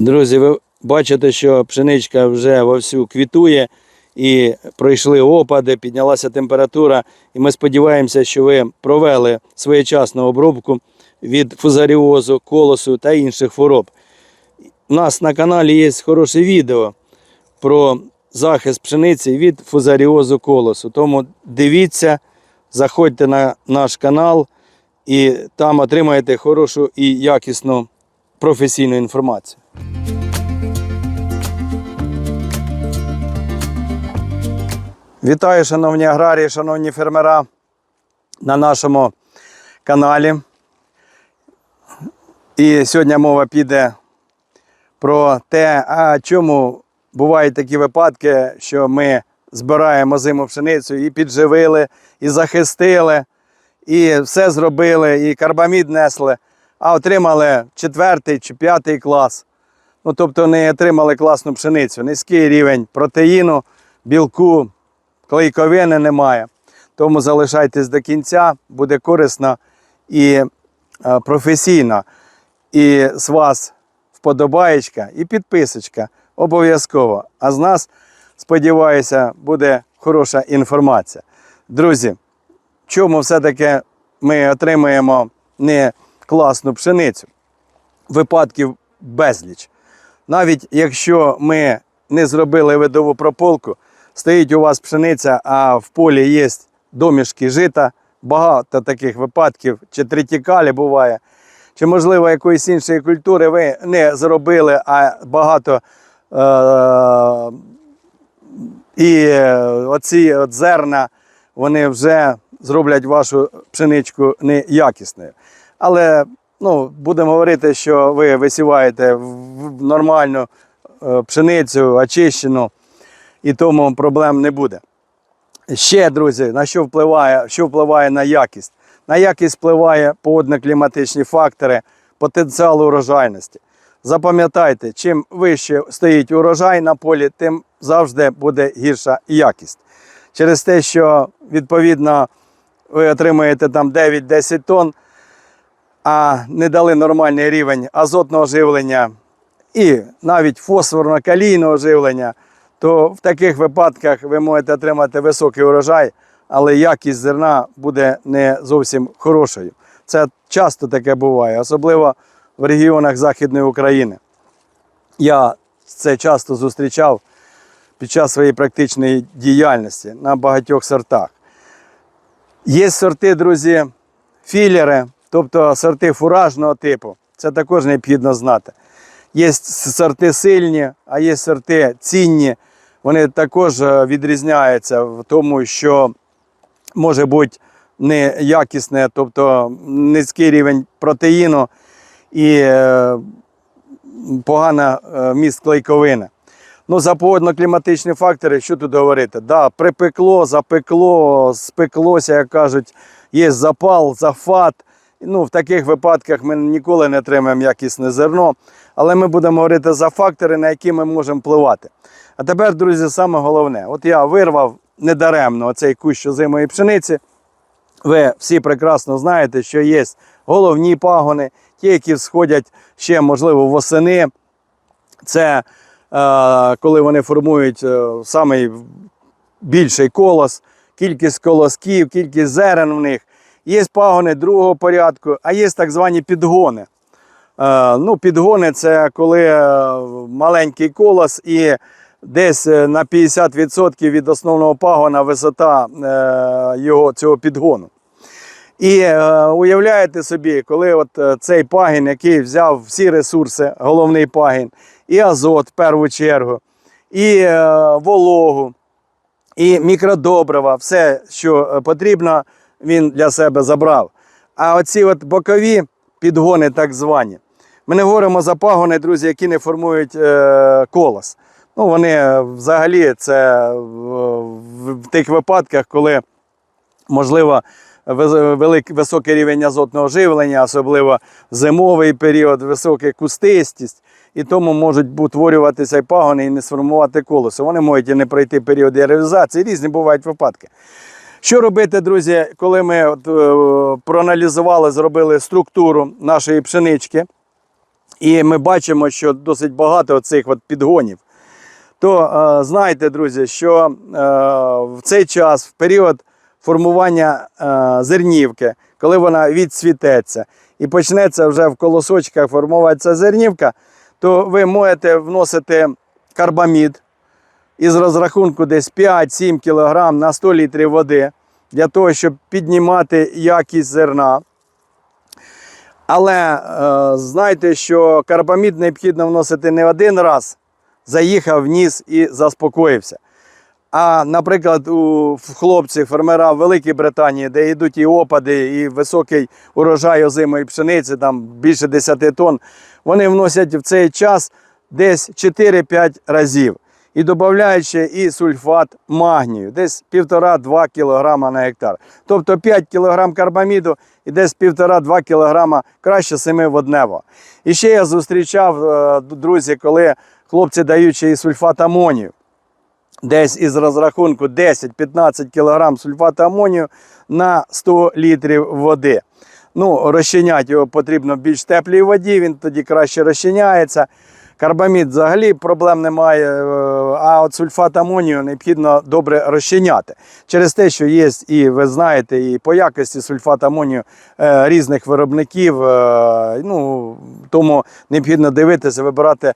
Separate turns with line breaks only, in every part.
Друзі, ви бачите, що пшеничка вже вовсю квітує і пройшли опади, піднялася температура. І ми сподіваємося, що ви провели своєчасну обробку від фузаріозу, колосу та інших хвороб. У нас на каналі є хороше відео про захист пшениці від фузаріозу колосу. Тому дивіться, заходьте на наш канал і там отримаєте хорошу і якісну професійну інформацію. Вітаю, шановні аграрії, шановні фермера на нашому каналі. І сьогодні мова піде про те, а чому бувають такі випадки, що ми збираємо зиму пшеницю і підживили, і захистили, і все зробили, і карбамід несли, а отримали четвертий чи п'ятий клас. Ну, тобто не отримали класну пшеницю, низький рівень протеїну, білку, клейковини немає. Тому залишайтесь до кінця, буде корисно і е, професійно. І з вас вподобаєчка і підписочка обов'язково. А з нас, сподіваюся, буде хороша інформація. Друзі, чому все-таки ми отримуємо не класну пшеницю? Випадків безліч. Навіть якщо ми не зробили видову прополку, стоїть у вас пшениця, а в полі є домішки жита, багато таких випадків, чи тритікалі буває, чи, можливо, якоїсь іншої культури ви не зробили, а багато е- і оці от зерна вони вже зроблять вашу пшеничку неякісною. Але ну, будемо говорити, що ви висіваєте в- нормальну е, пшеницю, очищену, і тому проблем не буде. Ще, друзі, на що впливає, що впливає на якість? На якість впливає погодно-кліматичні фактори, потенціал урожайності. Запам'ятайте, чим вище стоїть урожай на полі, тим завжди буде гірша якість. Через те, що відповідно ви отримуєте там 9-10 тонн, а не дали нормальний рівень азотного живлення і навіть фосфорно-калійного живлення, то в таких випадках ви можете отримати високий урожай, але якість зерна буде не зовсім хорошою. Це часто таке буває, особливо в регіонах Західної України. Я це часто зустрічав під час своєї практичної діяльності на багатьох сортах. Є сорти, друзі, філери, тобто сорти фуражного типу. Це також необхідно знати. Є сорти сильні, а є сорти цінні. Вони також е, відрізняються в тому, що може бути неякісне, тобто низький рівень протеїну і е, погана е, міст клейковини. Ну, за погодно-кліматичні фактори, що тут говорити? Да, припекло, запекло, спеклося, як кажуть, є запал, зафат. Ну, в таких випадках ми ніколи не отримаємо якісне зерно. Але ми будемо говорити за фактори, на які ми можемо впливати. А тепер, друзі, саме головне. От я вирвав недаремно оцей кущ озимої пшениці. Ви всі прекрасно знаєте, що є головні пагони, ті, які сходять ще, можливо, восени. Це е, коли вони формують е, самий більший колос, кількість колосків, кількість зерен в них. Є пагони другого порядку, а є так звані підгони. Е, ну, підгони це коли е, маленький колос і десь е, на 50% від основного пагона висота його цього підгону. І уявляєте собі, коли от цей пагін, який взяв всі ресурси, головний пагін, і азот в першу чергу, і вологу, і мікродобрива, все, що потрібно, він для себе забрав. А оці от бокові підгони, так звані, ми не говоримо за пагони, друзі, які не формують е, колос. Ну, вони е, взагалі це в, тих випадках, коли можливо великий високий рівень азотного живлення, особливо зимовий період, висока кустистість. І тому можуть утворюватися і пагони і не сформувати колесо. Вони можуть і не пройти період реалізації, різні бувають випадки. Що робити, друзі, коли ми от, е, проаналізували, зробили структуру нашої пшенички І ми бачимо, що досить багато цих підгонів. То е, знайте, друзі, що е, в цей час, в період формування е, зернівки, коли вона відцвітеться і почнеться вже в колосочках формуватися зернівка, то ви можете вносити карбамід із розрахунку десь 5-7 кг на 100 літрів води для того, щоб піднімати якість зерна. Але е, знайте, що карбамід необхідно вносити не один раз, заїхав, вніс і заспокоївся. А, наприклад, у хлопців, фермера в Великій Британії, де йдуть і опади, і високий урожай озимої пшениці, там більше 10 тонн, вони вносять в цей час десь 4-5 разів. І додають ще і сульфат магнію, десь 1,5-2 кг на гектар. Тобто 5 кг карбаміду і десь 1,5-2 кг краще семиводнево. І ще я зустрічав, е, друзі, коли хлопці дають і сульфат амонію десь із розрахунку 10-15 кг сульфату амонію на 100 літрів води. Ну, розчиняти його потрібно в більш теплій воді, він тоді краще розчиняється. Карбамід взагалі проблем немає, е, а от сульфат амонію необхідно добре розчиняти. Через те, що є, і ви знаєте, і по якості сульфат амонію е, різних виробників, е, ну, тому необхідно дивитися, вибирати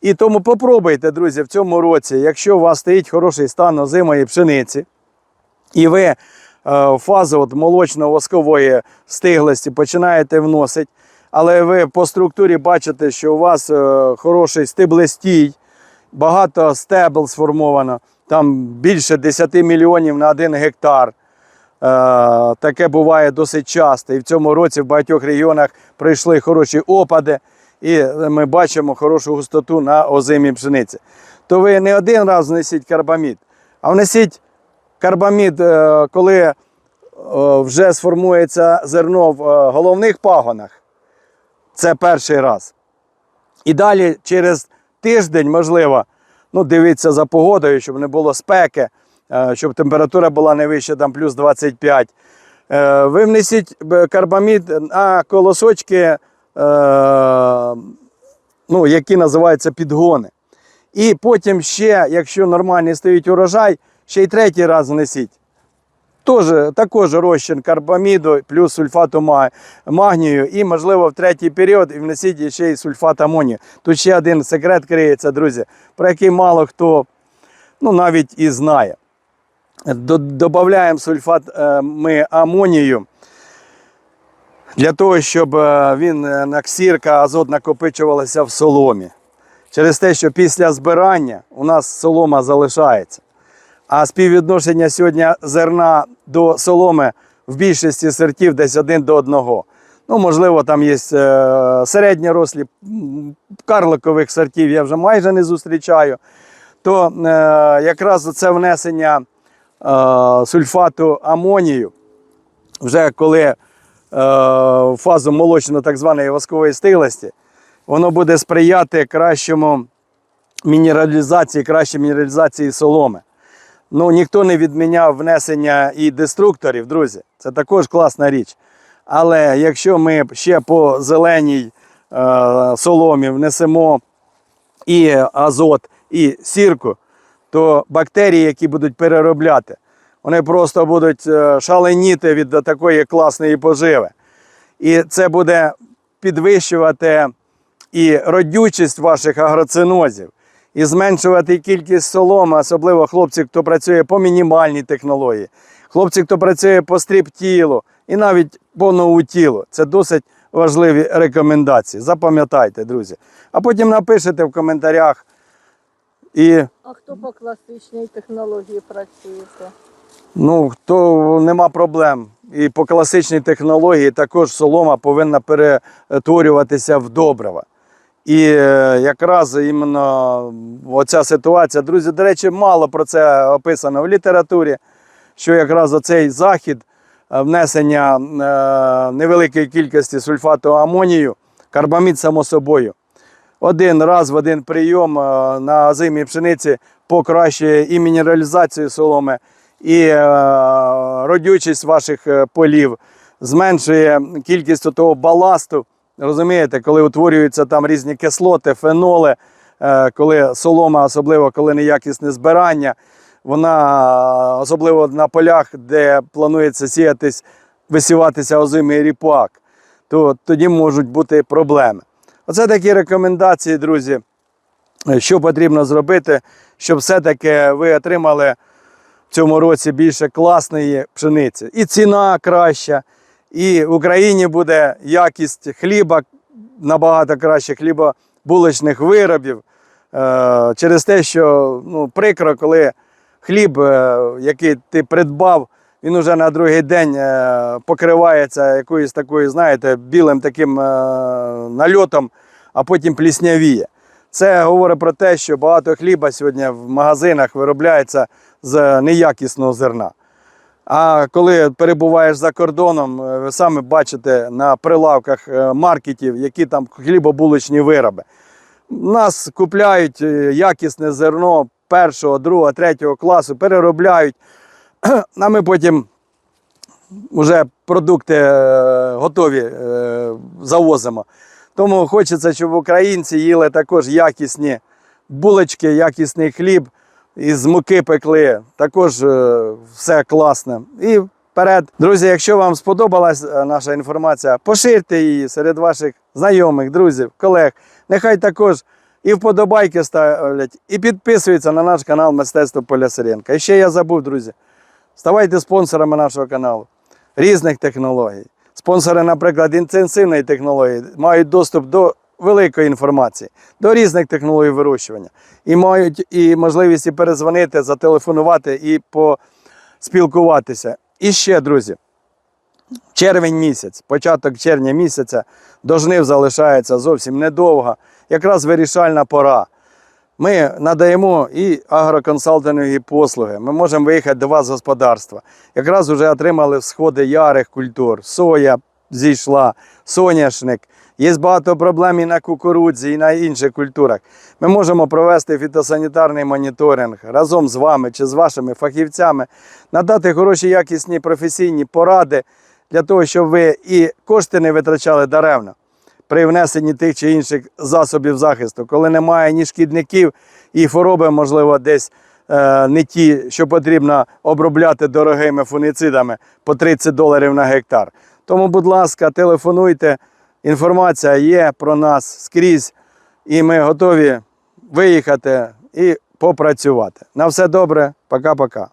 і тому попробуйте, друзі, в цьому році, якщо у вас стоїть хороший стан озимої пшениці, і ви фазу молочно-воскової стиглості починаєте вносити, але ви по структурі бачите, що у вас е, хороший стеблестій, багато стебл сформовано, там більше 10 мільйонів на один гектар. Е, Таке буває досить часто. І в цьому році в багатьох регіонах прийшли хороші опади, і ми бачимо хорошу густоту на озимій пшениці. То ви не один раз внесіть карбамід, а внесіть карбамід, е, коли вже сформується зерно в головних пагонах. Це перший раз. І далі через тиждень, можливо, ну, дивіться за погодою, щоб не було спеки, е, щоб температура була не вище там, плюс 25. Е, Ви внесіть карбамід на колосочки, е, ну, які називаються підгони. І потім ще, якщо нормальний стоїть урожай, ще й третій раз внесіть. Тоже, також розчин карбаміду плюс сульфату магнію і, можливо, в третій період і внесіть ще й сульфат амонію. Тут ще один секрет криється, друзі, про який мало хто ну, навіть і знає. До- Додаємо сульфат е, ми амонію для того, щоб е, він е, наксірка, азот накопичувалася в соломі. Через те, що після збирання у нас солома залишається. А співвідношення сьогодні зерна до соломи в більшості сортів десь один до одного. Ну, можливо, там є е, середні рослі, карликових сортів я вже майже не зустрічаю. То е, якраз це внесення е, сульфату амонію, вже коли е, фазу молочно так званої воскової стиглості, воно буде сприяти кращому мінералізації, кращій мінералізації соломи. Ну, ніхто не відміняв внесення і деструкторів, друзі. Це також класна річ. Але якщо ми ще по зеленій е, соломі внесемо і азот, і сірку, то бактерії, які будуть переробляти, вони просто будуть е, шаленіти від такої класної поживи. І це буде підвищувати і родючість ваших агроцинозів, і зменшувати кількість соломи, особливо хлопці, хто працює по мінімальній технології, хлопці, хто працює по стріп-тілу і навіть по ноу-тілу. Це досить важливі рекомендації. Запам'ятайте, друзі. А потім напишете в коментарях. І
А хто по класичній технології працюєте?
Ну, то нема проблем. І по класичній технології також солома повинна перетворюватися в добрива. І е, якраз іменно оця ситуація, друзі, до речі, мало про це описано в літературі, що якраз оцей захід е, внесення е, невеликої кількості сульфату амонію, карбамід само собою, один раз в один прийом на озимій пшениці покращує і мінералізацію соломи, і родючість ваших полів, зменшує кількість того баласту, Розумієте, коли утворюються там різні кислоти, феноли, е, коли солома, особливо коли неякісне збирання, вона особливо на полях, де планується сіятись, висіватися озимий ріпак, то тоді можуть бути проблеми. Оце такі рекомендації, друзі, е, що потрібно зробити, щоб все-таки ви отримали в цьому році більше класної пшениці. І ціна краща, і в Україні буде якість хліба набагато краще, хлібобулочних виробів. Е, через те, що ну, прикро, коли хліб, е, який ти придбав, він уже на другий день е, покривається якоюсь такою, знаєте, білим таким нальотом, а потім пліснявіє. Це говорить про те, що багато хліба сьогодні в магазинах виробляється з неякісного зерна. А коли перебуваєш за кордоном, е, ви самі бачите на прилавках е, маркетів, які там хлібобулочні вироби. Нас купляють е, якісне зерно першого, другого, третього класу, переробляють, а ми потім вже продукти готові завозимо. Тому хочеться, щоб українці їли також якісні булочки, якісний хліб, із муки пекли. Також е, все класне. І вперед. Друзі, якщо вам сподобалась е, наша інформація, поширте її серед ваших знайомих, друзів, колег. Нехай також і вподобайки ставлять, і підписуються на наш канал Мистецтво Поля Сиренка. І ще я забув, друзі. Ставайте спонсорами нашого каналу різних технологій. Спонсори, наприклад, інтенсивної технології мають доступ до великої інформації, до різних технологій вирощування. І мають і можливість і перезвонити, зателефонувати і поспілкуватися. І ще, друзі, червень місяць, початок червня місяця, до жнив залишається зовсім недовго, якраз вирішальна пора. Ми надаємо і агроконсалтингові послуги. Ми можемо виїхати до вас з господарства. Якраз вже отримали сходи ярих культур. Соя зійшла, соняшник. Є багато проблем і на кукурудзі, і на інших культурах. Ми можемо провести фітосанітарний моніторинг разом з вами чи з вашими фахівцями, надати хороші якісні професійні поради для того, щоб ви і кошти не витрачали даремно при внесенні тих чи інших засобів захисту, коли немає ні шкідників і хвороби, можливо, десь е, не ті, що потрібно обробляти дорогими фуніцидами по 30 доларів на гектар. Тому, будь ласка, телефонуйте. Інформація є про нас скрізь, і ми готові виїхати і попрацювати. На все добре, пока-пока.